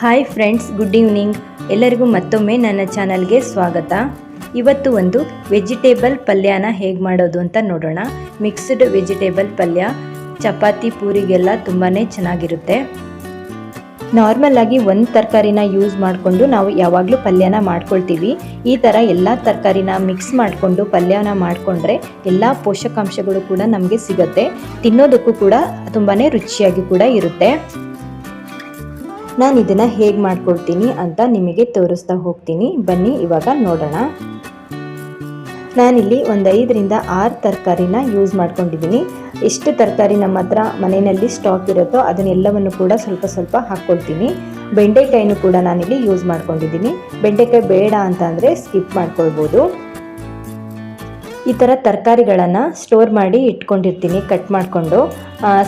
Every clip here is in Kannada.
Hi friends, good evening. ಎಲ್ಲರಿಗೂ ಮತ್ತೊಮ್ಮೆ ನನ್ನ ಚಾನಲ್ಗೆ ಸ್ವಾಗತ. ಇವತ್ತು ಒಂದು ವೆಜಿಟೇಬಲ್ ಪಲ್ಯನ ಹೇಗೆ ಮಾಡೋದು ಅಂತ ನೋಡೋಣ. ಮಿಕ್ಸ್ಡ್ ವೆಜಿಟೇಬಲ್ ಪಲ್ಯ, ಚಪಾತಿ ಪೂರಿಗೆಲ್ಲ ತುಂಬಾ ಚೆನ್ನಾಗಿರುತ್ತೆ. ನಾರ್ಮಲ್ ಆಗಿ ಒಂದು ತರಕಾರಿನ ಯೂಸ್ ಮಾಡಿಕೊಂಡು ನಾವು ಯಾವಾಗಲೂ ಪಲ್ಯನ ಮಾಡ್ಕೊಳ್ತೀವಿ. ಈ ಥರ ಎಲ್ಲ ತರಕಾರಿನ ಮಿಕ್ಸ್ ಮಾಡಿಕೊಂಡು ಪಲ್ಯನ ಮಾಡಿಕೊಂಡ್ರೆ ಎಲ್ಲ ಪೋಷಕಾಂಶಗಳು ಕೂಡ ನಮಗೆ ಸಿಗುತ್ತೆ. ತಿನ್ನೋದಕ್ಕೂ ಕೂಡ ತುಂಬಾ ರುಚಿಯಾಗಿ ಕೂಡ ಇರುತ್ತೆ. ನಾನು ಇದನ್ನು ಹೇಗೆ ಮಾಡಿಕೊಡ್ತೀನಿ ಅಂತ ನಿಮಗೆ ತೋರಿಸ್ತಾ ಹೋಗ್ತೀನಿ. ಬನ್ನಿ, ಇವಾಗ ನೋಡೋಣ. ನಾನಿಲ್ಲಿ ಒಂದು ಐದರಿಂದ ಆರು ತರಕಾರಿನ ಯೂಸ್ ಮಾಡ್ಕೊಂಡಿದ್ದೀನಿ. ಎಷ್ಟು ತರಕಾರಿ ನಮ್ಮ ಹತ್ರ ಮನೆಯಲ್ಲಿ ಸ್ಟಾಕ್ ಇರುತ್ತೋ ಅದನ್ನೆಲ್ಲವನ್ನು ಕೂಡ ಸ್ವಲ್ಪ ಸ್ವಲ್ಪ ಹಾಕ್ಕೊಳ್ತೀನಿ ಬೆಂಡೆಕಾಯಿನೂ ಕೂಡ ನಾನಿಲ್ಲಿ ಯೂಸ್ ಮಾಡ್ಕೊಂಡಿದ್ದೀನಿ. ಬೆಂಡೆಕಾಯಿ ಬೇಡ ಅಂತ ಸ್ಕಿಪ್ ಮಾಡ್ಕೊಳ್ಬೋದು. ಈ ಥರ ತರಕಾರಿಗಳನ್ನು ಸ್ಟೋರ್ ಮಾಡಿ ಇಟ್ಕೊಂಡಿರ್ತೀನಿ ಕಟ್ ಮಾಡಿಕೊಂಡು.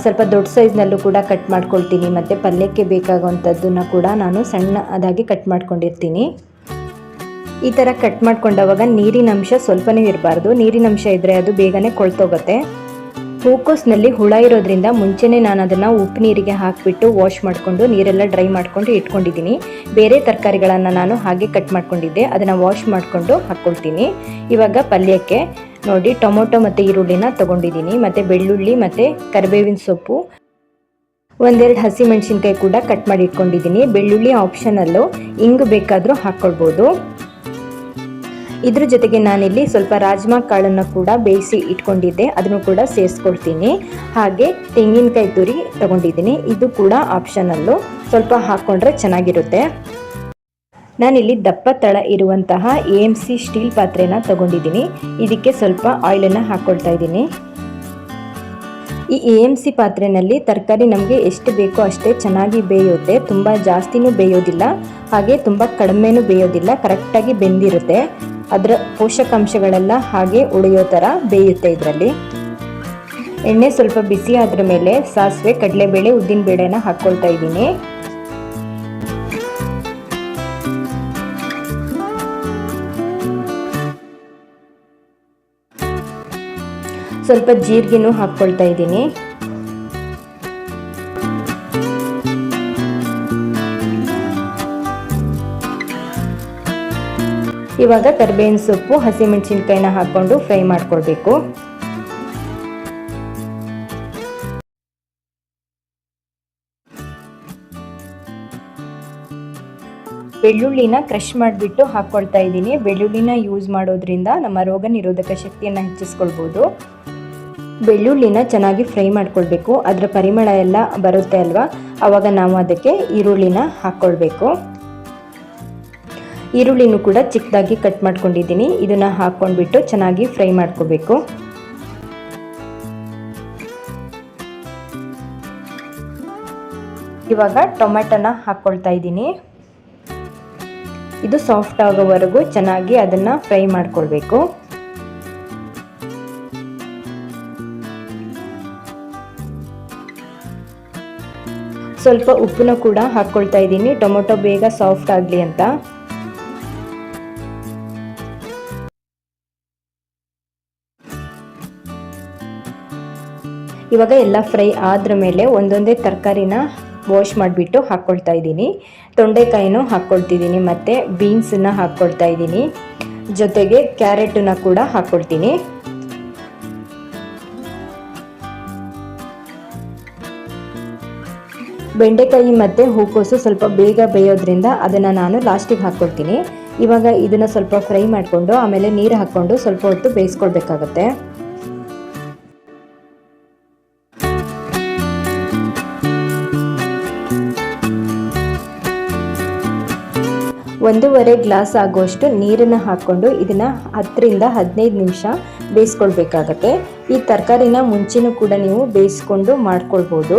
ಸ್ವಲ್ಪ ದೊಡ್ಡ ಸೈಜ್ನಲ್ಲೂ ಕೂಡ ಕಟ್ ಮಾಡ್ಕೊಳ್ತೀನಿ. ಮತ್ತು ಪಲ್ಯಕ್ಕೆ ಬೇಕಾಗುವಂಥದ್ದನ್ನು ಕೂಡ ನಾನು ಸಣ್ಣ ಅದಾಗಿ ಕಟ್ ಮಾಡ್ಕೊಂಡಿರ್ತೀನಿ. ಈ ಥರ ಕಟ್ ಮಾಡ್ಕೊಂಡವಾಗ ನೀರಿನ ಅಂಶ ಸ್ವಲ್ಪನೇ ಇರಬಾರ್ದು. ನೀರಿನ ಅಂಶ ಇದ್ದರೆ ಅದು ಬೇಗನೆ ಕೊಳ್ತೋಗುತ್ತೆ. ಹೂಕೋಸ್ನಲ್ಲಿ ಹುಳ ಇರೋದ್ರಿಂದ ಮುಂಚೆನೇ ನಾನು ಅದನ್ನು ಉಪ್ಪು ನೀರಿಗೆ ಹಾಕಿಬಿಟ್ಟು ವಾಶ್ ಮಾಡಿಕೊಂಡು ನೀರೆಲ್ಲ ಡ್ರೈ ಮಾಡಿಕೊಂಡು ಇಟ್ಕೊಂಡಿದ್ದೀನಿ. ಬೇರೆ ತರಕಾರಿಗಳನ್ನು ನಾನು ಹಾಗೆ ಕಟ್ ಮಾಡ್ಕೊಂಡಿದ್ದೆ. ಅದನ್ನು ವಾಶ್ ಮಾಡಿಕೊಂಡು ಹಾಕ್ಕೊಳ್ತೀನಿ. ಇವಾಗ ಪಲ್ಯಕ್ಕೆ ನೋಡಿ, ಟೊಮೊಟೊ ಮತ್ತು ಈರುಳ್ಳಿನ ತೊಗೊಂಡಿದ್ದೀನಿ, ಮತ್ತು ಬೆಳ್ಳುಳ್ಳಿ ಮತ್ತು ಕರಿಬೇವಿನ ಸೊಪ್ಪು. ಒಂದೆರಡು ಹಸಿ ಮೆಣಸಿನ್ಕಾಯಿ ಕೂಡ ಕಟ್ ಮಾಡಿ ಇಟ್ಕೊಂಡಿದ್ದೀನಿ. ಬೆಳ್ಳುಳ್ಳಿ ಆಪ್ಷನಲ್ಲು ಹಿಂಗೆ ಬೇಕಾದರೂ ಹಾಕ್ಕೊಳ್ಬೋದು ಇದ್ರ ಜೊತೆಗೆ ನಾನಿಲ್ಲಿ ಸ್ವಲ್ಪ ರಾಜ್ಮಾ ಕಾಳನ್ನು ಕೂಡ ಬೇಯಿಸಿ ಇಟ್ಕೊಂಡಿದ್ದೆ. ಅದನ್ನು ಕೂಡ ಸೇರಿಸ್ಕೊಳ್ತೀನಿ. ಹಾಗೆ ತೆಂಗಿನಕಾಯಿ ತುರಿ ತಗೊಂಡಿದ್ದೀನಿ. ಇದು ಕೂಡ ಆಪ್ಷನಲ್ಲು ಸ್ವಲ್ಪ ಹಾಕ್ಕೊಂಡ್ರೆ ಚೆನ್ನಾಗಿರುತ್ತೆ. ನಾನಿಲ್ಲಿ ದಪ್ಪ ತಳ ಇರುವಂತಹ ಎ ಎಂ ಸಿ ಸ್ಟೀಲ್ ಪಾತ್ರೆನ ತಗೊಂಡಿದ್ದೀನಿ. ಇದಕ್ಕೆ ಸ್ವಲ್ಪ ಆಯಿಲನ್ನು ಹಾಕ್ಕೊಳ್ತಾ ಇದ್ದೀನಿ. ಈ ಎ ಎಂ ಸಿ ಪಾತ್ರೆನಲ್ಲಿ ತರಕಾರಿ ನಮಗೆ ಎಷ್ಟು ಬೇಕೋ ಅಷ್ಟೇ ಚೆನ್ನಾಗಿ ಬೇಯುತ್ತೆ. ತುಂಬ ಜಾಸ್ತಿನೂ ಬೇಯೋದಿಲ್ಲ. ಹಾಗೆ ತುಂಬ ಕಡಿಮೆನೂ ಬೇಯೋದಿಲ್ಲ. ಕರೆಕ್ಟಾಗಿ ಬೆಂದಿರುತ್ತೆ. ಅದರ ಪೋಷಕಾಂಶಗಳೆಲ್ಲ ಹಾಗೆ ಉಳಿಯೋ ಥರ ಬೇಯುತ್ತೆ ಇದರಲ್ಲಿ. ಎಣ್ಣೆ ಸ್ವಲ್ಪ ಬಿಸಿ ಆದ್ರ ಮೇಲೆ ಸಾಸಿವೆ, ಕಡಲೆಬೇಳೆ, ಉದ್ದಿನಬೇಳೆನ ಹಾಕ್ಕೊಳ್ತಾ ಇದ್ದೀನಿ. ಸ್ವಲ್ಪ ಜೀರಿಗೆನೂ ಹಾಕ್ಕೊಳ್ತಾ ಇದ್ದೀನಿ. ಇವಾಗ ಕರ್ಬೇವಿನ ಸೊಪ್ಪು, ಹಸಿಮೆಣಸಿನ್ಕಾಯಿನ ಹಾಕ್ಕೊಂಡು ಫ್ರೈ ಮಾಡ್ಕೊಳ್ಬೇಕು. ಬೆಳ್ಳುಳ್ಳಿನ ಕ್ರಷ್ ಮಾಡಿಬಿಟ್ಟು ಹಾಕ್ಕೊಳ್ತಾ ಇದ್ದೀನಿ. ಬೆಳ್ಳುಳ್ಳಿನ ಯೂಸ್ ಮಾಡೋದ್ರಿಂದ ನಮ್ಮ ರೋಗ ನಿರೋಧಕ ಶಕ್ತಿಯನ್ನು ಹೆಚ್ಚಿಸ್ಕೊಳ್ಬೋದು. ಬೆಳ್ಳುಳ್ಳಿನ ಚೆನ್ನಾಗಿ ಫ್ರೈ ಮಾಡ್ಕೊಳ್ಬೇಕು. ಅದರ ಪರಿಮಳ ಎಲ್ಲ ಬರುತ್ತೆ ಅಲ್ವಾ? ಆವಾಗ ನಾವು ಅದಕ್ಕೆ ಈರುಳ್ಳಿನ ಹಾಕ್ಕೊಳ್ಬೇಕು ಈರುಳ್ಳಿನೂ ಕೂಡ ಚಿಕ್ಕದಾಗಿ ಕಟ್ ಮಾಡ್ಕೊಂಡಿದ್ದೀನಿ. ಇದನ್ನು ಹಾಕ್ಕೊಂಡ್ಬಿಟ್ಟು ಚೆನ್ನಾಗಿ ಫ್ರೈ ಮಾಡ್ಕೋಬೇಕು. ಇವಾಗ ಟೊಮೆಟೊನ ಹಾಕ್ಕೊಳ್ತಾ ಇದ್ದೀನಿ. ಇದು ಸಾಫ್ಟ್ ಆಗೋವರೆಗೂ ಚೆನ್ನಾಗಿ ಅದನ್ನು ಫ್ರೈ ಮಾಡ್ಕೊಳ್ಬೇಕು. ಸ್ವಲ್ಪ ಉಪ್ಪನ್ನು ಕೂಡ ಹಾಕ್ಕೊಳ್ತಾ ಇದ್ದೀನಿ. ಟೊಮೊಟೊ ಬೇಗ ಸಾಫ್ಟ್ ಆಗಲಿ ಅಂತ. ಇವಾಗ ಎಲ್ಲ ಫ್ರೈ ಆದ್ರ ಮೇಲೆ ಒಂದೊಂದೇ ತರಕಾರಿನ ವಾಶ್ ಮಾಡಿಬಿಟ್ಟು ಹಾಕ್ಕೊಳ್ತಾ ಇದ್ದೀನಿ. ತೊಂಡೆಕಾಯಿನೂ ಹಾಕ್ಕೊಳ್ತಿದ್ದೀನಿ ಮತ್ತು ಬೀನ್ಸನ್ನು ಹಾಕ್ಕೊಳ್ತಾ ಇದ್ದೀನಿ. ಜೊತೆಗೆ ಕ್ಯಾರೆಟನ್ನು ಕೂಡ ಹಾಕ್ಕೊಳ್ತೀನಿ. ಬೆಂಡೆಕಾಯಿ ಮತ್ತು ಹೂಕೋಸು ಸ್ವಲ್ಪ ಬೇಗ ಬೇಯೋದ್ರಿಂದ ಅದನ್ನು ನಾನು ಲಾಸ್ಟಿಗೆ ಹಾಕ್ಕೊಳ್ತೀನಿ. ಇವಾಗ ಇದನ್ನು ಸ್ವಲ್ಪ ಫ್ರೈ ಮಾಡಿಕೊಂಡು ಆಮೇಲೆ ನೀರು ಹಾಕ್ಕೊಂಡು ಸ್ವಲ್ಪ ಹೊತ್ತು ಬೇಯಿಸ್ಕೊಳ್ಬೇಕಾಗತ್ತೆ. ಒಂದೂವರೆ ಗ್ಲಾಸ್ ಆಗುವಷ್ಟು ನೀರನ್ನು ಹಾಕ್ಕೊಂಡು ಇದನ್ನು ಹತ್ತರಿಂದ ಹದಿನೈದು ನಿಮಿಷ ಬೇಯಿಸ್ಕೊಳ್ಬೇಕಾಗತ್ತೆ. ಈ ತರಕಾರಿನ ಮುಂಚೆನೂ ಕೂಡ ನೀವು ಬೇಯಿಸ್ಕೊಂಡು ಮಾಡ್ಕೊಳ್ಬೋದು.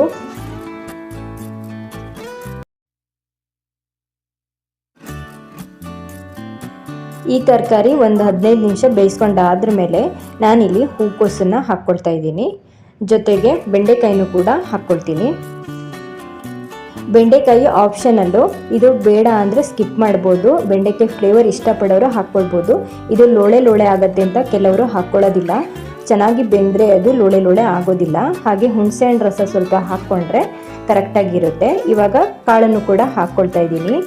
ಈ ತರಕಾರಿ ಒಂದು ಹದಿನೈದು ನಿಮಿಷ ಬೇಯಿಸ್ಕೊಂಡಾದ್ರ ಮೇಲೆ ನಾನಿಲ್ಲಿ ಹೂಕೋಸನ್ನು ಹಾಕ್ಕೊಳ್ತಾ ಇದ್ದೀನಿ. ಜೊತೆಗೆ ಬೆಂಡೆಕಾಯಿನೂ ಕೂಡ ಹಾಕ್ಕೊಳ್ತೀನಿ. ಬೆಂಡೆಕಾಯಿ ಆಪ್ಷನಲ್ಲು ಇದು ಬೇಡ ಅಂದರೆ ಸ್ಕಿಪ್ ಮಾಡ್ಬೋದು. ಬೆಂಡೆಕಾಯಿ ಫ್ಲೇವರ್ ಇಷ್ಟಪಡೋರು ಹಾಕ್ಕೊಳ್ಬೋದು. ಇದು ಲೋಳೆ ಲೋಳೆ ಆಗುತ್ತೆ ಅಂತ ಕೆಲವರು ಹಾಕ್ಕೊಳ್ಳೋದಿಲ್ಲ. ಚೆನ್ನಾಗಿ ಬೆಂದರೆ ಅದು ಲೋಳೆ ಲೋಳೆ ಆಗೋದಿಲ್ಲ. ಹಾಗೆ ಹುಣಸೆಹಣ್ಣು ರಸ ಸ್ವಲ್ಪ ಹಾಕ್ಕೊಂಡ್ರೆ ಕರೆಕ್ಟಾಗಿರುತ್ತೆ ಇವಾಗ ಕಾಳನ್ನು ಕೂಡ ಹಾಕ್ಕೊಳ್ತಾ ಇದ್ದೀನಿ.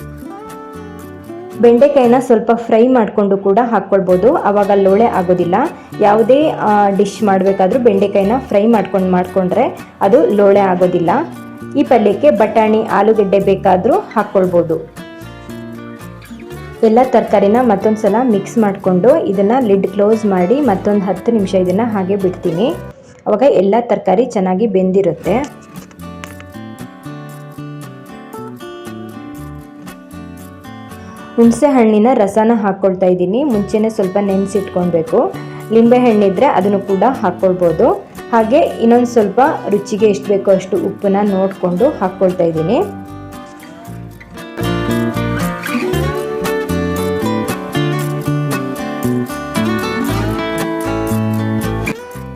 ಬೆಂಡೆಕಾಯಿನ ಸ್ವಲ್ಪ ಫ್ರೈ ಮಾಡಿಕೊಂಡು ಕೂಡ ಹಾಕ್ಕೊಳ್ಬೋದು. ಆವಾಗ ಲೋಳೆ ಆಗೋದಿಲ್ಲ. ಯಾವುದೇ ಡಿಶ್ ಮಾಡಬೇಕಾದ್ರೂ ಬೆಂಡೆಕಾಯಿನ ಫ್ರೈ ಮಾಡ್ಕೊಂಡು ಮಾಡಿಕೊಂಡ್ರೆ ಅದು ಲೋಳೆ ಆಗೋದಿಲ್ಲ. ಈ ಪಲ್ಯಕ್ಕೆ ಬಟಾಣಿ, ಆಲೂಗಡ್ಡೆ ಬೇಕಾದರೂ ಹಾಕ್ಕೊಳ್ಬೋದು. ಎಲ್ಲ ತರಕಾರಿನ ಮತ್ತೊಂದು ಸಲ ಮಿಕ್ಸ್ ಮಾಡಿಕೊಂಡು ಇದನ್ನು ಲಿಡ್ ಕ್ಲೋಸ್ ಮಾಡಿ ಮತ್ತೊಂದು ಹತ್ತು ನಿಮಿಷ ಇದನ್ನು ಹಾಗೆ ಬಿಡ್ತೀನಿ. ಅವಾಗ ಎಲ್ಲ ತರಕಾರಿ ಚೆನ್ನಾಗಿ ಬೆಂದಿರುತ್ತೆ. ಹುಣಸೆ ಹಣ್ಣಿನ ರಸನ ಹಾಕ್ಕೊಳ್ತಾ ಇದ್ದೀನಿ. ಮುಂಚೆನೇ ಸ್ವಲ್ಪ ನೆನೆಸಿಟ್ಕೊಳ್ಬೇಕು. ಲಿಂಬೆ ಹಣ್ಣಿದ್ರೆ ಅದನ್ನು ಕೂಡ ಹಾಕ್ಕೊಳ್ಬೋದು ಹಾಗೆ ಇನ್ನೊಂದು ಸ್ವಲ್ಪ ರುಚಿಗೆ ಎಷ್ಟು ಬೇಕೋ ಅಷ್ಟು ಉಪ್ಪನ್ನ ನೋಡಿಕೊಂಡು ಹಾಕ್ಕೊಳ್ತಾ ಇದ್ದೀನಿ.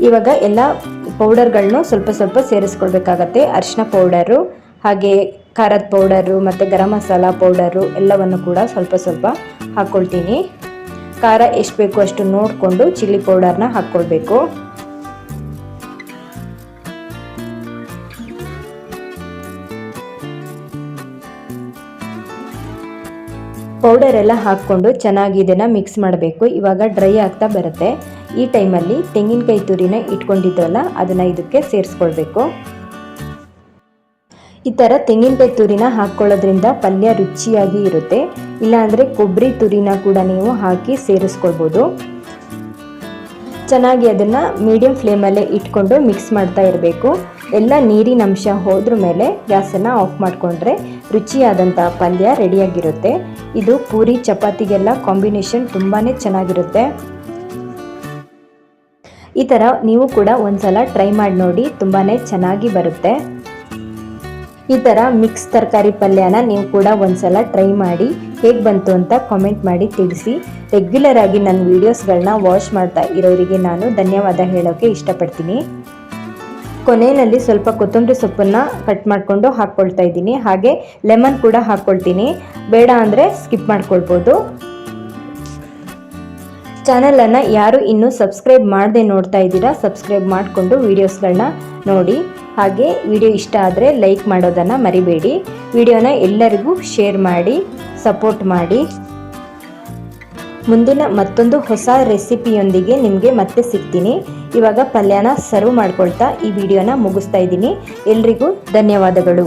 ಇವಾಗ ಎಲ್ಲ ಪೌಡರ್ಗಳನ್ನೂ ಸ್ವಲ್ಪ ಸ್ವಲ್ಪ ಸೇರಿಸ್ಕೊಳ್ಬೇಕಾಗತ್ತೆ. ಅರಿಶಿನ ಪೌಡರು ಹಾಗೆ ಖಾರದ ಪೌಡರು ಮತ್ತು ಗರಂ ಮಸಾಲ ಪೌಡರು ಎಲ್ಲವನ್ನು ಕೂಡ ಸ್ವಲ್ಪ ಸ್ವಲ್ಪ ಹಾಕ್ಕೊಳ್ತೀನಿ ಖಾರ ಎಷ್ಟು ಬೇಕು ಅಷ್ಟು ನೋಡಿಕೊಂಡು ಚಿಲ್ಲಿ ಪೌಡರ್ನ ಹಾಕ್ಕೊಳ್ಬೇಕು ಪೌಡರ್ ಎಲ್ಲ ಹಾಕ್ಕೊಂಡು ಚೆನ್ನಾಗಿ ಇದನ್ನು ಮಿಕ್ಸ್ ಮಾಡಬೇಕು. ಇವಾಗ ಡ್ರೈ ಆಗ್ತಾ ಬರುತ್ತೆ. ಈ ಟೈಮಲ್ಲಿ ತೆಂಗಿನಕಾಯಿ ತುರಿನ ಇಟ್ಕೊಂಡಿದ್ರಲ್ಲ, ಅದನ್ನು ಇದಕ್ಕೆ ಸೇರಿಸ್ಕೊಳ್ಬೇಕು. ಈ ಥರ ತೆಂಗಿನಕಾಯಿ ತುರಿನ ಹಾಕ್ಕೊಳ್ಳೋದ್ರಿಂದ ಪಲ್ಯ ರುಚಿಯಾಗಿ ಇರುತ್ತೆ. ಇಲ್ಲಾಂದರೆ ಕೊಬ್ಬರಿ ತುರಿನ ಕೂಡ ನೀವು ಹಾಕಿ ಸೇರಿಸ್ಕೊಳ್ಬೋದು. ಚೆನ್ನಾಗಿ ಅದನ್ನು ಮೀಡಿಯಂ ಫ್ಲೇಮಲ್ಲೇ ಇಟ್ಕೊಂಡು ಮಿಕ್ಸ್ ಮಾಡ್ತಾ ಇರಬೇಕು. ಎಲ್ಲ ನೀರಿನ ಅಂಶ ಹೋದ್ರ ಮೇಲೆ ಗ್ಯಾಸನ್ನು ಆಫ್ ಮಾಡಿಕೊಂಡ್ರೆ ರುಚಿಯಾದಂಥ ಪಲ್ಯ ರೆಡಿಯಾಗಿರುತ್ತೆ. ಇದು ಪೂರಿ ಚಪಾತಿಗೆಲ್ಲ ಕಾಂಬಿನೇಷನ್ ತುಂಬಾ ಚೆನ್ನಾಗಿರುತ್ತೆ. ಈ ಥರ ನೀವು ಕೂಡ ಒಂದ್ಸಲ ಟ್ರೈ ಮಾಡಿ ನೋಡಿ ತುಂಬಾ ಚೆನ್ನಾಗಿ ಬರುತ್ತೆ. ಈ ಥರ ಮಿಕ್ಸ್ ತರಕಾರಿ ಪಲ್ಯನ ನೀವು ಕೂಡ ಒಂದ್ಸಲ ಟ್ರೈ ಮಾಡಿ ಹೇಗೆ ಬಂತು ಅಂತ ಕಾಮೆಂಟ್ ಮಾಡಿ ತಿಳಿಸಿ. ರೆಗ್ಯುಲರ್ ಆಗಿ ನನ್ನ ವೀಡಿಯೋಸ್ಗಳನ್ನ ವಾಚ್ ಮಾಡ್ತಾ ಇರೋರಿಗೆ ನಾನು ಧನ್ಯವಾದ ಹೇಳೋಕ್ಕೆ ಇಷ್ಟಪಡ್ತೀನಿ. ಕೊನೆಯಲ್ಲಿ ಸ್ವಲ್ಪ ಕೊತ್ತಂಬರಿ ಸೊಪ್ಪನ್ನು ಕಟ್ ಮಾಡಿಕೊಂಡು ಹಾಕ್ಕೊಳ್ತಾ ಇದ್ದೀನಿ. ಹಾಗೆ ಲೆಮನ್ ಕೂಡ ಹಾಕ್ಕೊಳ್ತೀನಿ ಬೇಡ ಅಂದರೆ ಸ್ಕಿಪ್ ಮಾಡ್ಕೊಳ್ಬೋದು. ಚಾನಲನ್ನು ಯಾರು ಇನ್ನೂ ಸಬ್ಸ್ಕ್ರೈಬ್ ಮಾಡದೆ ನೋಡ್ತಾ ಇದ್ದೀರಾ ಸಬ್ಸ್ಕ್ರೈಬ್ ಮಾಡಿಕೊಂಡು ವೀಡಿಯೋಸ್ಗಳನ್ನ ನೋಡಿ. ಹಾಗೆ ವಿಡಿಯೋ ಇಷ್ಟ ಆದರೆ ಲೈಕ್ ಮಾಡೋದನ್ನು ಮರಿಬೇಡಿ. ವಿಡಿಯೋನ ಎಲ್ಲರಿಗೂ ಶೇರ್ ಮಾಡಿ, ಸಪೋರ್ಟ್ ಮಾಡಿ. ಮುಂದಿನ ಮತ್ತೊಂದು ಹೊಸ ರೆಸಿಪಿಯೊಂದಿಗೆ ನಿಮಗೆ ಮತ್ತೆ ಸಿಗ್ತೀನಿ. ಇವಾಗ ಪಲ್ಯನ ಸರ್ವ್ ಮಾಡ್ಕೊಳ್ತಾ ಈ ವಿಡಿಯೋನ ಮುಗಿಸ್ತಾ ಇದ್ದೀನಿ. ಎಲ್ರಿಗೂ ಧನ್ಯವಾದಗಳು.